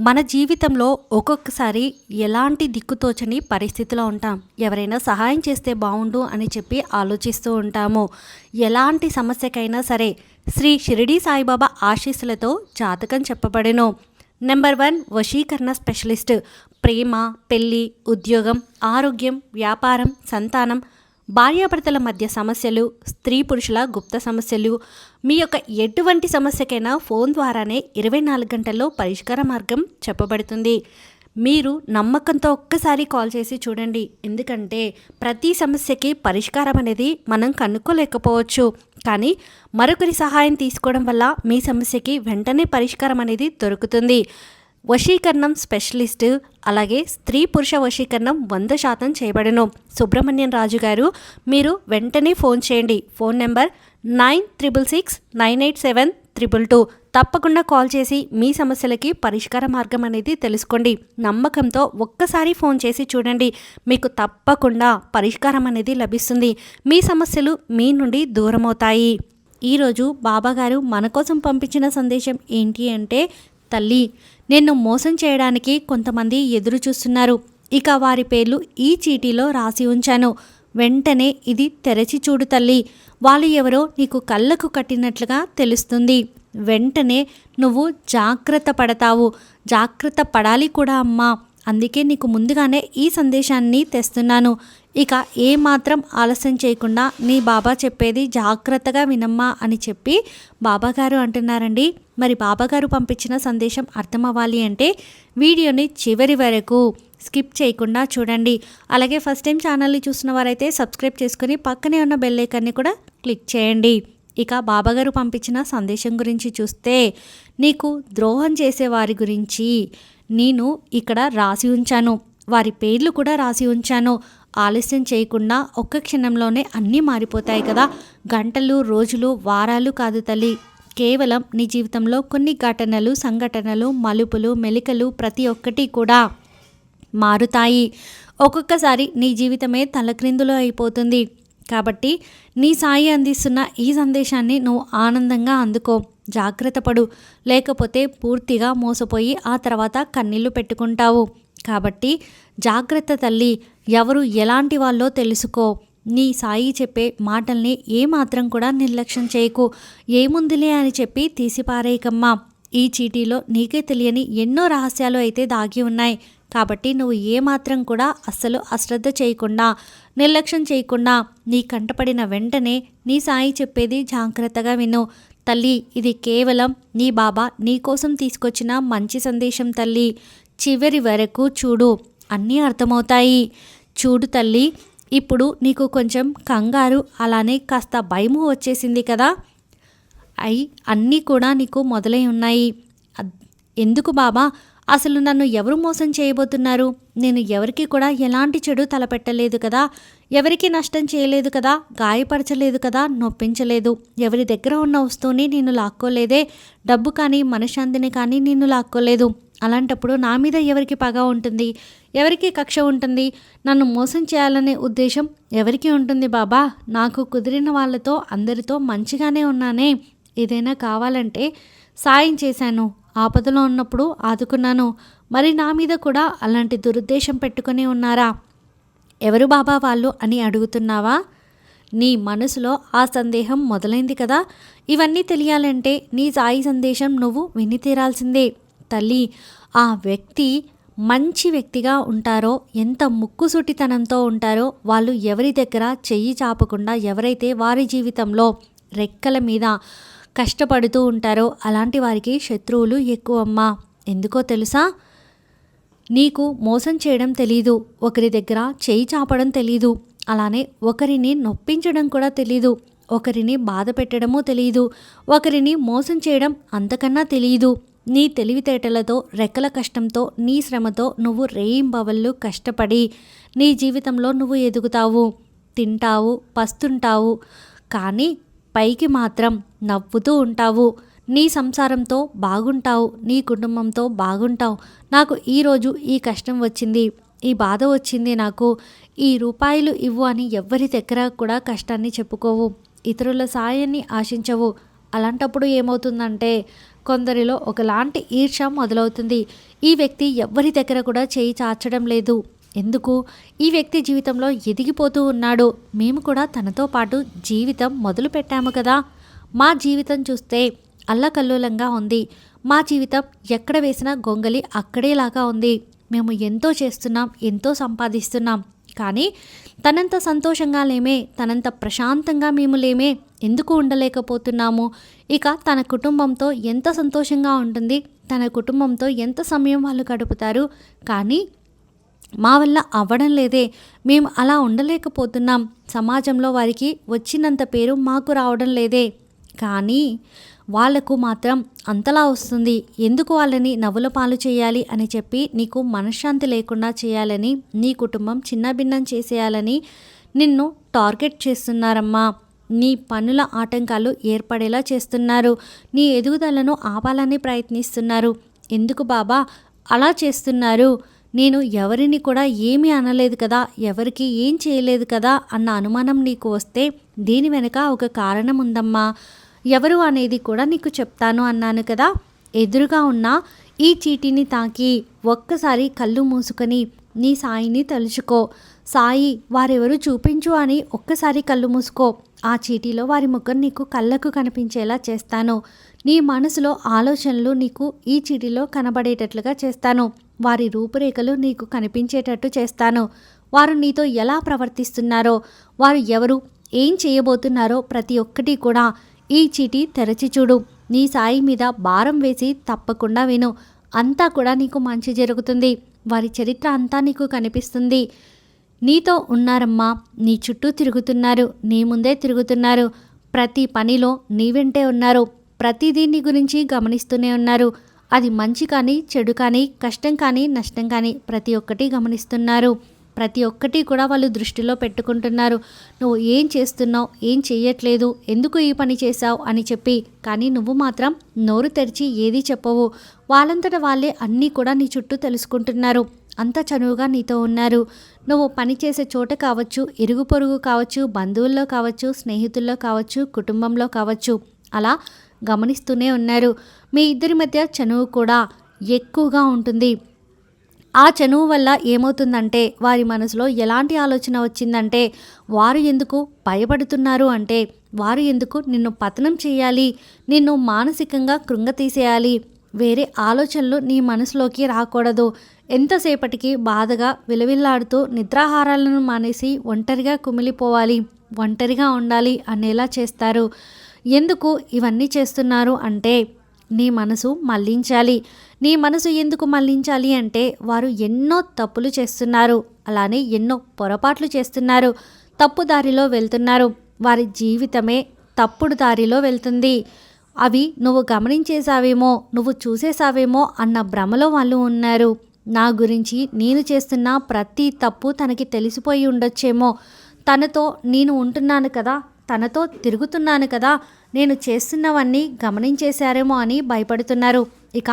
మన జీవితంలో ఒక్కొక్కసారి ఎలాంటి దిక్కుతోచని పరిస్థితిలో ఉంటాం? ఎవరైనా సహాయం చేస్తే బాగుండు అని చెప్పి ఆలోచిస్తూ ఉంటాము. ఎలాంటి సమస్యకైనా సరే శ్రీ షిరిడి సాయిబాబా ఆశీస్సులతో జాతకం చెప్పబడెను. నెంబర్ వన్ వశీకరణ స్పెషలిస్ట్. ప్రేమ పెళ్ళి ఉద్యోగం ఆరోగ్యం వ్యాపారం సంతానం భార్యాభర్తల మధ్య సమస్యలు స్త్రీ పురుషుల గుప్త సమస్యలు మీ యొక్క ఎటువంటి సమస్యకైనా ఫోన్ ద్వారానే ఇరవై నాలుగు గంటల్లో పరిష్కార మార్గం చెప్పబడుతుంది. మీరు నమ్మకంతో ఒక్కసారి కాల్ చేసి చూడండి. ఎందుకంటే ప్రతి సమస్యకి పరిష్కారం అనేది మనం కనుక్కోలేకపోవచ్చు. కానీ మరొకరి సహాయం తీసుకోవడం వల్ల మీ సమస్యకి వెంటనే పరిష్కారం అనేది దొరుకుతుంది. వశీకరణం స్పెషలిస్ట్ అలాగే స్త్రీ పురుష వశీకరణం వంద శాతం చేయబడను. సుబ్రహ్మణ్యం రాజు గారు మీరు వెంటనే ఫోన్ చేయండి. Phone number nine triple six nine eight seven triple two. తప్పకుండా కాల్ చేసి మీ సమస్యలకి పరిష్కార మార్గం అనేది తెలుసుకోండి. నమ్మకంతో ఒక్కసారి ఫోన్ చేసి చూడండి. మీకు తప్పకుండా పరిష్కారం అనేది లభిస్తుంది. మీ సమస్యలు మీ నుండి దూరమవుతాయి. ఈరోజు బాబాగారు మన కోసం పంపించిన సందేశం ఏంటి అంటే తల్లి నిన్ను మోసం చేయడానికి కొంతమంది ఎదురు చూస్తున్నారు. ఇక వారి పేర్లు ఈ చీటీలో రాసి ఉంచాను. వెంటనే ఇది తెరచి చూడు తల్లి. వాళ్ళు ఎవరో నీకు కళ్ళకు కట్టినట్లుగా తెలుస్తుంది. వెంటనే నువ్వు జాగ్రత్త పడతావు. జాగ్రత్త పడాలి కూడా అమ్మా. అందుకే నీకు ముందుగానే ఈ సందేశాన్ని తెస్తున్నాను. ఇక ఏమాత్రం ఆలస్యం చేయకుండా నీ బాబా చెప్పేది జాగ్రత్తగా వినమ్మా అని చెప్పి బాబాగారు అంటున్నారండి. మరి బాబాగారు పంపించిన సందేశం అర్థమవ్వాలి అంటే వీడియోని చివరి వరకు స్కిప్ చేయకుండా చూడండి. అలాగే ఫస్ట్ టైం ఛానల్ని చూసిన వారైతే సబ్స్క్రైబ్ చేసుకుని పక్కనే ఉన్న బెల్ ఐకాన్ని కూడా క్లిక్ చేయండి. ఇక బాబాగారు పంపించిన సందేశం గురించి చూస్తే నీకు ద్రోహం చేసే వారి గురించి నేను ఇక్కడ రాసి ఉంచాను. వారి పేర్లు కూడా రాసి ఉంచాను. ఆలస్యం చేయకుండా ఒక్క క్షణంలోనే అన్నీ మారిపోతాయి కదా. గంటలు రోజులు వారాలు కాదు తల్లి. కేవలం నీ జీవితంలో కొన్ని ఘటనలు సంఘటనలు మలుపులు మెలికలు ప్రతి ఒక్కటి కూడా మారుతాయి. ఒక్కొక్కసారి నీ జీవితమే తలక్రిందులో అయిపోతుంది. కాబట్టి నీ సాయి అందిస్తున్న ఈ సందేశాన్ని నువ్వు ఆనందంగా అందుకో. జాగ్రత్త పడు. లేకపోతే పూర్తిగా మోసపోయి ఆ తర్వాత కన్నీళ్ళు పెట్టుకుంటావు. కాబట్టి జాగ్రత్త తల్లి ఎవరు ఎలాంటి వాళ్ళో తెలుసుకో. నీ సాయి చెప్పే మాటల్ని ఏమాత్రం కూడా నిర్లక్ష్యం చేయకు. ఏముందిలే అని చెప్పి తీసిపారేయకమ్మా. ఈ చీటీలో నీకే తెలియని ఎన్నో రహస్యాలు అయితే దాగి ఉన్నాయి. కాబట్టి నువ్వు ఏమాత్రం కూడా అస్సలు అశ్రద్ధ చేయకుండా నిర్లక్ష్యం చేయకుండా నీ కంటపడిన వెంటనే నీ సాయి చెప్పేది జాగ్రత్తగా విను. తల్లి ఇది కేవలం నీ బాబా నీ కోసం తీసుకొచ్చిన మంచి సందేశం తల్లి. చివరి వరకు చూడు. అన్నీ అర్థమవుతాయి. చూడు తల్లి ఇప్పుడు నీకు కొంచెం కంగారు అలానే కాస్త భయము వచ్చేసింది కదా? అయి అన్నీ కూడా నీకు మొదలై ఉన్నాయి. ఎందుకు బాబా? అసలు నన్ను ఎవరు మోసం చేయబోతున్నారు? నేను ఎవరికి కూడా ఎలాంటి చెడు తలపెట్టలేదు కదా? ఎవరికి నష్టం చేయలేదు కదా గాయపరచలేదు కదా నొప్పించలేదు. ఎవరి దగ్గర ఉన్న వస్తువుని నేను లాక్కోలేదే డబ్బు కానీ మనశ్శాంతిని కానీ నేను లాక్కోలేదు. అలాంటప్పుడు నా మీద ఎవరికి పగ ఉంటుంది? ఎవరికి కక్ష ఉంటుంది? నన్ను మోసం చేయాలనే ఉద్దేశం ఎవరికి ఉంటుంది బాబా? నాకు కుదిరిన వాళ్ళతో అందరితో మంచిగానే ఉన్నానే. ఏదైనా కావాలంటే సాయం చేశాను. ఆపదలో ఉన్నప్పుడు ఆదుకున్నాను. మరి నా మీద కూడా అలాంటి దురుద్దేశం పెట్టుకుని ఉన్నారా? ఎవరు బాబా వాళ్ళు అని అడుగుతున్నావా? నీ మనసులో ఆ సందేహం మొదలైంది కదా. ఇవన్నీ తెలియాలంటే నీ సాయి సందేశం నువ్వు విని తీరాల్సిందే. తల్లి ఆ వ్యక్తి మంచి వ్యక్తిగా ఉంటారో ఎంత ముక్కుసూటితనంతో ఉంటారో వాళ్ళు ఎవరి దగ్గర చెయ్యి చాపకుండా ఎవరైతే వారి జీవితంలో రెక్కల మీద కష్టపడుతూ ఉంటారో అలాంటి వారికి శత్రువులు ఎక్కువమ్మా. ఎందుకో తెలుసా? నీకు మోసం చేయడం తెలీదు ఒకరి దగ్గర చేయి చాపడం తెలీదు అలానే ఒకరిని నొప్పించడం కూడా తెలీదు ఒకరిని బాధ పెట్టడమూ తెలియదు ఒకరిని మోసం చేయడం అంతకన్నా తెలియదు నీ తెలివితేటలతో రెక్కల కష్టంతో నీ శ్రమతో నువ్వు రేయింబవళ్ళు కష్టపడి నీ జీవితంలో నువ్వు ఎదుగుతావు. తింటావు పస్తుంటావు కానీ పైకి మాత్రం నవ్వుతూ ఉంటావు. నీ సంసారంతో బాగుంటావు నీ కుటుంబంతో బాగుంటావు. నాకు ఈరోజు ఈ కష్టం వచ్చింది ఈ బాధ వచ్చింది నాకు ఈ రూపాయలు ఇవ్వు అని ఎవ్వరి దగ్గర కూడా కష్టాన్ని చెప్పుకోవు. ఇతరుల సాయాన్ని ఆశించవు. అలాంటప్పుడు ఏమవుతుందంటే కొందరిలో ఒకలాంటి ఈర్ష మొదలవుతుంది. ఈ వ్యక్తి ఎవ్వరి దగ్గర కూడా చేయి చాచడం లేదు. ఎందుకు? ఈ వ్యక్తి జీవితంలో ఎదిగిపోతూ ఉన్నాడు. మేము కూడా తనతో పాటు జీవితం మొదలు పెట్టాము కదా. మా జీవితం చూస్తే అల్లకల్లోలంగా ఉంది. మా జీవితం ఎక్కడ వేసిన గొంగలి అక్కడేలాగా ఉంది. మేము ఎంతో చేస్తున్నాం ఎంతో సంపాదిస్తున్నాం. కానీ తనంత సంతోషంగా లేమే తనంత ప్రశాంతంగా మేము లేమే ఎందుకు ఉండలేకపోతున్నాము? ఇక తన కుటుంబంతో ఎంత సంతోషంగా ఉంటుంది తన కుటుంబంతో ఎంత సమయం వాళ్ళు గడుపుతారు? కానీ మా వల్ల అవ్వడం లేదే మేము అలా ఉండలేకపోతున్నాం. సమాజంలో వారికి వచ్చినంత పేరు మాకు రావడం లేదే. కానీ వాళ్ళకు మాత్రం అంతలా వస్తుంది. ఎందుకు వాళ్ళని నవ్వుల పాలు చేయాలి అని చెప్పి నీకు మనశ్శాంతి లేకుండా చేయాలని నీ కుటుంబం చిన్నభిన్నం చేసేయాలని నిన్ను టార్గెట్ చేస్తున్నారమ్మా. నీ పనుల ఆటంకాలు ఏర్పడేలా చేస్తున్నారు. నీ ఎదుగుదలను ఆపాలని ప్రయత్నిస్తున్నారు. ఎందుకు బాబా? అలా చేస్తున్నారు. నేను ఎవరిని కూడా ఏమీ అనలేదు కదా ఎవరికి ఏం చేయలేదు కదా అన్న అనుమానం నీకు వస్తే దీని వెనుక ఒక కారణం ఉందమ్మా. ఎవరు అనేది కూడా నీకు చెప్తాను అన్నాను కదా. ఎదురుగా ఉన్న ఈ చీటీని తాకి ఒక్కసారి కళ్ళు మూసుకొని నీ సాయిని తలుచుకో. సాయి వారెవరు చూపించు అని ఒక్కసారి కళ్ళు మూసుకో. ఆ చీటీలో వారి ముఖం నీకు కళ్ళకు కనిపించేలా చేస్తాను. నీ మనసులో ఆలోచనలు నీకు ఈ చీటీలో కనబడేటట్లుగా చేస్తాను. వారి రూపురేఖలు నీకు కనిపించేటట్టు చేస్తాను. వారు నీతో ఎలా ప్రవర్తిస్తున్నారో వారు ఎవరు ఏం చేయబోతున్నారో ప్రతి ఒక్కటి కూడా ఈ చీటి తెరచి చూడు. నీ సాయి మీద భారం వేసి తప్పకుండా విను. అంతా కూడా నీకు మంచి జరుగుతుంది. వారి చరిత్ర అంతా నీకు కనిపిస్తుంది. నీతో ఉన్నారమ్మా. నీ చుట్టూ తిరుగుతున్నారు. నీ ముందే తిరుగుతున్నారు. ప్రతి పనిలో నీ వెంటే ఉన్నారు. ప్రతిదీ నీ గురించి గమనిస్తూనే ఉన్నారు. అది మంచి కానీ చెడు కానీ కష్టం కానీ నష్టం కానీ ప్రతి ఒక్కటి గమనిస్తున్నారు. ప్రతి ఒక్కటి కూడా వాళ్ళు దృష్టిలో పెట్టుకుంటున్నారు. నువ్వు ఏం చేస్తున్నావు? ఏం చేయట్లేదు ఎందుకు ఈ పని చేశావు? అని చెప్పి కానీ నువ్వు మాత్రం నోరు తెరిచి ఏది చెప్పవు. వాళ్ళంతట వాళ్ళే అన్నీ కూడా నీ చుట్టూ తెలుసుకుంటున్నారు. అంత చనువుగా నీతో ఉన్నారు. నువ్వు పనిచేసే చోట కావచ్చు ఇరుగు పొరుగు కావచ్చు బంధువుల్లో కావచ్చు స్నేహితుల్లో కావచ్చు కుటుంబంలో కావచ్చు అలా గమనిస్తూనే ఉన్నారు. మీ ఇద్దరి మధ్య చనువు కూడా ఎక్కువగా ఉంటుంది. ఆ చనువు వల్ల ఏమవుతుందంటే వారి మనసులో ఎలాంటి ఆలోచన వచ్చిందంటే వారు ఎందుకు భయపడుతున్నారు అంటే వారు ఎందుకు నిన్ను పతనం చేయాలి నిన్ను మానసికంగా కృంగతీసేయాలి వేరే ఆలోచనలు నీ మనసులోకి రాకూడదు. ఎంతసేపటికి బాధగా విలవిల్లాడుతూ నిద్రాహారాలను మానేసి ఒంటరిగా కుమిలిపోవాలి ఒంటరిగా ఉండాలి అనేలా చేస్తారు. ఎందుకు ఇవన్నీ చేస్తున్నారు? అంటే నీ మనసు మళ్ళించాలి నీ మనసు ఎందుకు మళ్ళించాలి అంటే వారు ఎన్నో తప్పులు చేస్తున్నారు. అలానే ఎన్నో పొరపాట్లు చేస్తున్నారు. తప్పు దారిలో వెళ్తున్నారు. వారి జీవితమే తప్పుడు దారిలో వెళ్తుంది. అవి నువ్వు గమనించేసావేమో నువ్వు చూసేసావేమో అన్న భ్రమలో వాళ్ళు ఉన్నారు. నా గురించి నేను చేస్తున్న ప్రతి తప్పు తనకి తెలిసిపోయి ఉండొచ్చేమో. తనతో నేను ఉంటున్నాను కదా తనతో తిరుగుతున్నాను కదా నేను చేస్తున్నవన్నీ గమనించేశారేమో అని భయపడుతున్నారు. ఇక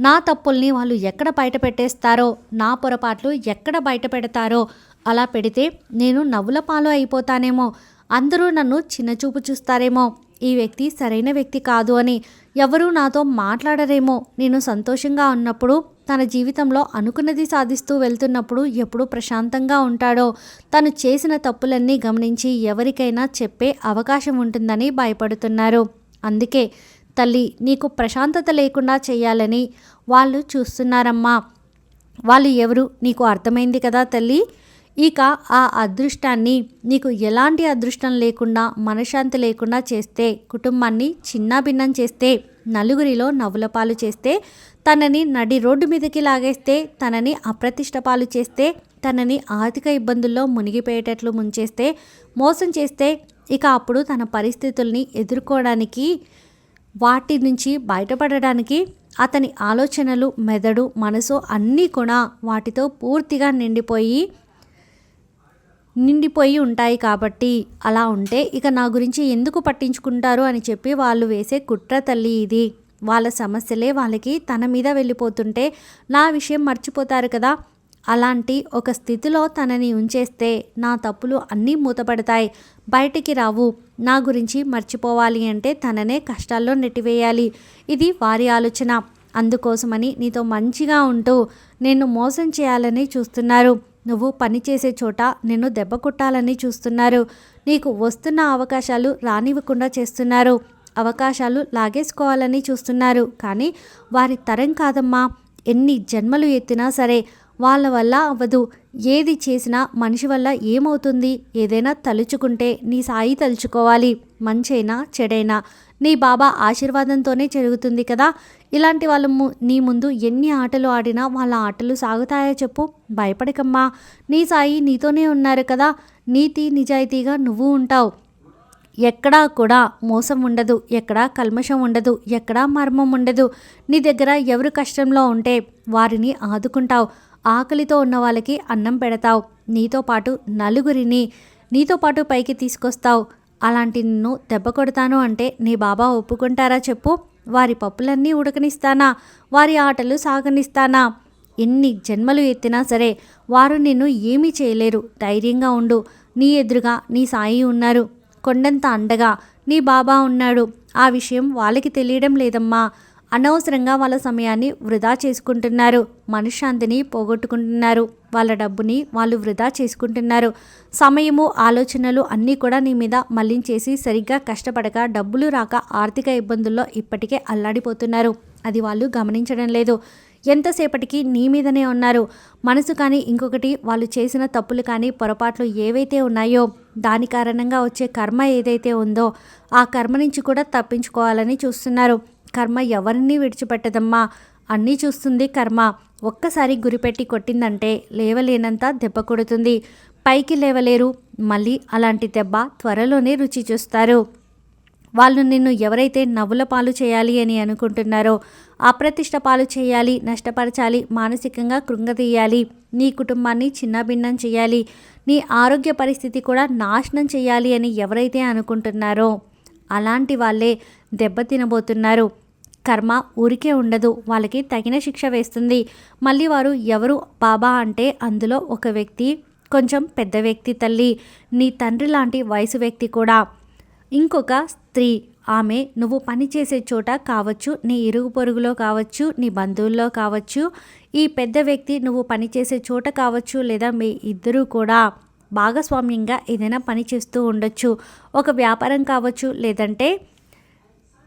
నా తప్పుల్ని వాళ్ళు ఎక్కడ బయట పెట్టేస్తారో నా పొరపాట్లు ఎక్కడ బయట పెడతారో అలా పెడితే నేను నవ్వుల పాలు అయిపోతానేమో. అందరూ నన్ను చిన్నచూపు చూస్తారేమో. ఈ వ్యక్తి సరైన వ్యక్తి కాదు అని ఎవరూ నాతో మాట్లాడరేమో. నేను సంతోషంగా ఉన్నప్పుడు తన జీవితంలో అనుకున్నది సాధిస్తూ వెళ్తున్నప్పుడు ఎప్పుడు ప్రశాంతంగా ఉంటాడో. తను చేసిన తప్పులన్నీ గమనించి ఎవరికైనా చెప్పే అవకాశం ఉంటుందని భయపడుతున్నారు. అందుకే తల్లి నీకు ప్రశాంతత లేకుండా చేయాలని వాళ్ళు చూస్తున్నారమ్మా. వాళ్ళు ఎవరు? నీకు అర్థమైంది కదా తల్లి? ఇక ఆ అదృష్టాన్ని నీకు ఎలాంటి అదృష్టం లేకుండా మనశ్శాంతి లేకుండా చేస్తే కుటుంబాన్ని చిన్నాభిన్నం చేస్తే నలుగురిలో నవ్వులపాలు చేస్తే తనని నడి రోడ్డు మీదకి లాగేస్తే తనని అప్రతిష్టపాలు చేస్తే తనని ఆర్థిక ఇబ్బందుల్లో మునిగిపోయేటట్లు ముంచేస్తే మోసం చేస్తే ఇక అప్పుడు తన పరిస్థితుల్ని ఎదుర్కోవడానికి వాటి నుంచి బయటపడడానికి అతని ఆలోచనలు మెదడు మనసు అన్నీ కూడా వాటితో పూర్తిగా నిండిపోయి నిండిపోయి ఉంటాయి కాబట్టి అలా ఉంటే ఇక నా గురించి ఎందుకు పట్టించుకుంటారు అని చెప్పి వాళ్ళు వేసే కుట్ర తల్లి ఇది. వాళ్ళ సమస్యలే వాళ్ళకి తన మీద వెళ్ళిపోతుంటే నా విషయం మర్చిపోతారు కదా. అలాంటి ఒక స్థితిలో తనని ఉంచేస్తే నా తప్పులు అన్నీ మూతపడతాయి. బయటికి రావు. నా గురించి మర్చిపోవాలి అంటే తననే కష్టాల్లో నెట్టివేయాలి. ఇది వారి ఆలోచన. అందుకోసమని నీతో మంచిగా ఉంటూ నిన్ను మోసం చేయాలని చూస్తున్నారు. నువ్వు పనిచేసే చోట నిన్ను దెబ్బ కొట్టాలని చూస్తున్నారు. నీకు వస్తున్న అవకాశాలు రానివ్వకుండా చేస్తున్నారు. అవకాశాలు లాగేసుకోవాలని చూస్తున్నారు. కానీ వారి తరం కాదమ్మా. ఎన్ని జన్మలు ఎత్తినా సరే వాళ్ళ వల్ల అవ్వదు. ఏది చేసినా మనిషి వల్ల ఏమవుతుంది? ఏదైనా తలుచుకుంటే నీ సాయి తలుచుకోవాలి. మంచైనా చెడైనా. నీ బాబా ఆశీర్వాదంతోనే జరుగుతుంది కదా. ఇలాంటి వాళ్ళ నీ ముందు ఎన్ని ఆటలు ఆడినా వాళ్ళ ఆటలు సాగుతాయో చెప్పు. భయపడకమ్మా. నీ సాయి నీతోనే ఉన్నారు కదా. నీతి నిజాయితీగా నువ్వు ఉంటావు. ఎక్కడా కూడా మోసం ఉండదు. ఎక్కడా కల్మషం ఉండదు. ఎక్కడా మర్మం ఉండదు. నీ దగ్గర ఎవరు కష్టంలో ఉంటే వారిని ఆదుకుంటావు. ఆకలితో ఉన్న వాళ్ళకి అన్నం పెడతావు. నీతో పాటు నలుగురిని నీతో పాటు పైకి తీసుకొస్తావు. అలాంటి నిన్ను దెబ్బ కొడతాను అంటే నీ బాబా ఒప్పుకుంటారా చెప్పు? వారి పప్పులన్నీ ఉడకనిస్తానా? వారి ఆటలు సాగనిస్తానా? ఎన్ని జన్మలు ఎత్తినా సరే వారు నిన్ను ఏమీ చేయలేరు. ధైర్యంగా ఉండు. నీ ఎదురుగా నీ సాయి ఉన్నారు. కొండంత అండగా నీ బాబా ఉన్నాడు. ఆ విషయం వాళ్ళకి తెలియడం లేదమ్మా. అనవసరంగా వాళ్ళ సమయాన్ని వృధా చేసుకుంటున్నారు. మనశ్శాంతిని పోగొట్టుకుంటున్నారు. వాళ్ళ డబ్బుని వాళ్ళు వృధా చేసుకుంటున్నారు. సమయము ఆలోచనలు అన్నీ కూడా నీ మీద మళ్ళించేసి సరిగ్గా కష్టపడక డబ్బులు రాక ఆర్థిక ఇబ్బందుల్లో ఇప్పటికే అల్లాడిపోతున్నారు. అది వాళ్ళు గమనించడం లేదు. ఎంతసేపటికి నీ మీదనే ఉన్నారు. మనసు కానీ ఇంకొకటి వాళ్ళు చేసిన తప్పులు కానీ పొరపాట్లు ఏవైతే ఉన్నాయో దాని కారణంగా వచ్చే కర్మ ఏదైతే ఉందో ఆ కర్మ నుంచి కూడా తప్పించుకోవాలని చూస్తున్నారు. కర్మ ఎవరిని విడిచిపెట్టదమ్మా? అన్నీ చూస్తుంది కర్మ. ఒక్కసారి గురిపెట్టి కొట్టిందంటే లేవలేనంత దెబ్బ కొడుతుంది. పైకి లేవలేరు. మళ్ళీ అలాంటి దెబ్బ త్వరలోనే రుచి చూస్తారు. వాళ్ళు నిన్ను ఎవరైతే నవ్వుల పాలు చేయాలి అని అనుకుంటున్నారో అప్రతిష్ట పాలు చేయాలి నష్టపరచాలి మానసికంగా కృంగతీయాలి నీ కుటుంబాన్ని చిన్నభిన్నం చేయాలి నీ ఆరోగ్య పరిస్థితి కూడా నాశనం చేయాలి అని ఎవరైతే అనుకుంటున్నారో అలాంటి వాళ్ళే దెబ్బతినబోతున్నారు కర్మ ఊరికే ఉండదు. వాళ్ళకి తగిన శిక్ష వేస్తుంది. మళ్ళీ వారు ఎవరు? బాబా అంటే అందులో ఒక వ్యక్తి కొంచెం పెద్ద వ్యక్తి తల్లి. నీ తండ్రి లాంటి వయసు వ్యక్తి కూడా. ఇంకొక స్త్రీ. ఆమె నువ్వు పనిచేసే చోట కావచ్చు. నీ ఇరుగు పొరుగులో కావచ్చు. నీ బంధువుల్లో కావచ్చు. ఈ పెద్ద వ్యక్తి నువ్వు పనిచేసే చోట కావచ్చు. లేదా మీ ఇద్దరూ కూడా. భాగస్వామ్యంగా ఏదైనా పని చేస్తూ ఉండొచ్చు. ఒక వ్యాపారం కావచ్చు. లేదంటే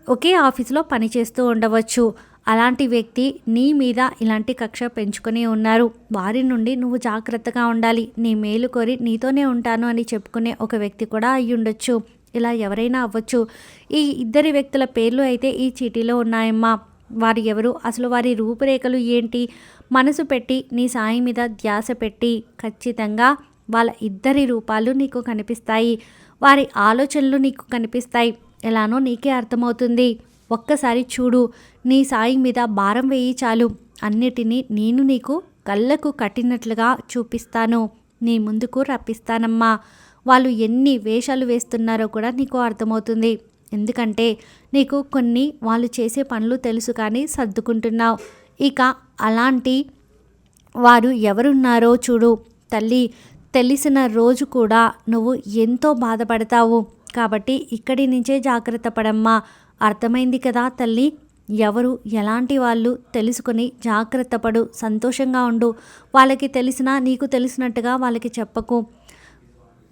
ఒకే ఆఫీస్లో పనిచేస్తూ ఉండవచ్చు. అలాంటి వ్యక్తి నీ మీద ఇలాంటి కక్ష పెంచుకొని ఉన్నారు. వారి నుండి నువ్వు జాగ్రత్తగా ఉండాలి. నీ మేలు కోరి నీతోనే ఉంటాను అని చెప్పుకునే ఒక వ్యక్తి కూడా అయ్యుండొచ్చు. ఇలా ఎవరైనా అవ్వచ్చు. ఈ ఇద్దరి వ్యక్తుల పేర్లు అయితే ఈ చీటీలో ఉన్నాయమ్మా. వారు ఎవరు? అసలు వారి రూపురేఖలు ఏంటి? మనసు పెట్టి నీ సాయి మీద ధ్యాస పెట్టి ఖచ్చితంగా వాళ్ళ ఇద్దరి రూపాలు నీకు కనిపిస్తాయి. వారి ఆలోచనలు నీకు కనిపిస్తాయి. ఎలానో నీకే అర్థమవుతుంది. ఒక్కసారి చూడు నీ సాయి మీద భారం వేయి చాలు. అన్నిటినీ నేను నీకు కళ్ళకు కట్టినట్లుగా చూపిస్తాను. నీ ముందుకు రప్పిస్తానమ్మా. వాళ్ళు ఎన్ని వేషాలు వేస్తున్నారో కూడా నీకు అర్థమవుతుంది. ఎందుకంటే నీకు కొన్ని వాళ్ళు చేసే పనులు తెలుసు కానీ సర్దుకుంటున్నావు. ఇక అలాంటి వారు ఎవరున్నారో చూడు. తల్లి తెలిసిన రోజు కూడా నువ్వు ఎంతో బాధపడతావు. కాబట్టి ఇక్కడి నుంచే జాగ్రత్త పడమ్మా. అర్థమైంది కదా తల్లి? ఎవరు ఎలాంటి వాళ్ళు తెలుసుకొని జాగ్రత్త పడు సంతోషంగా ఉండు. వాళ్ళకి తెలిసినా నీకు తెలిసినట్టుగా వాళ్ళకి చెప్పకు.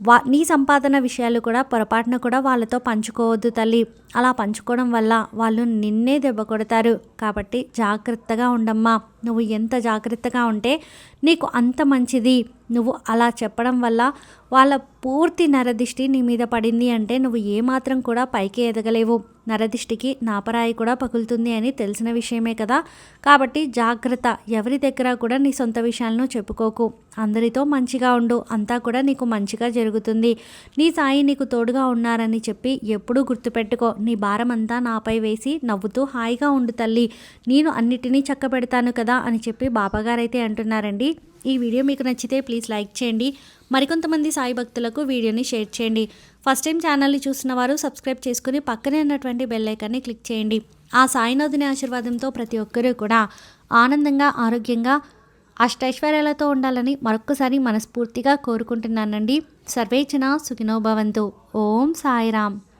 వా నీ సంపాదన విషయాలు కూడా పొరపాటున కూడా వాళ్ళతో పంచుకోవద్దు తల్లి. అలా పంచుకోవడం వల్ల వాళ్ళు నిన్నే దెబ్బ కొడతారు. కాబట్టి జాగ్రత్తగా ఉండమ్మా. నువ్వు ఎంత జాగ్రత్తగా ఉంటే నీకు అంత మంచిది. నువ్వు అలా చెప్పడం వల్ల వాళ్ళ పూర్తి నరదిష్టి నీ మీద పడింది అంటే నువ్వు ఏమాత్రం కూడా పైకి ఎదగలేవు. నరదిష్టికి నాపరాయి కూడా పగులుతుంది అని తెలిసిన విషయమే కదా. కాబట్టి జాగ్రత్త. ఎవరి దగ్గర కూడా నీ సొంత విషయాలను చెప్పుకోకు. అందరితో మంచిగా ఉండు. అంతా కూడా నీకు మంచిగా జరుగుతుంది. నీ సాయి నీకు తోడుగా ఉన్నారని చెప్పి ఎప్పుడూ గుర్తుపెట్టుకో. నీ భారం అంతా నాపై వేసి నవ్వుతూ హాయిగా ఉండు తల్లి. నేను అన్నిటినీ చక్క పెడతాను కదా అని చెప్పి బాబాగారైతే అంటున్నారండి. ఈ వీడియో మీకు నచ్చితే ప్లీజ్ లైక్ చేయండి. మరికొంతమంది సాయి భక్తులకు వీడియోని షేర్ చేయండి. ఫస్ట్ టైం ఛానల్ని చూసిన వారు సబ్స్క్రైబ్ చేసుకుని పక్కనే ఉన్నటువంటి బెల్ ఐకాన్ని క్లిక్ చేయండి. ఆ సాయినాథుని ఆశీర్వాదంతో ప్రతి ఒక్కరూ కూడా ఆనందంగా ఆరోగ్యంగా అష్టైశ్వర్యాలతో ఉండాలని మరొక్కసారి మనస్ఫూర్తిగా కోరుకుంటున్నానండి. సర్వేచన సుఖినోభవంతు ఓం సాయిరామ్.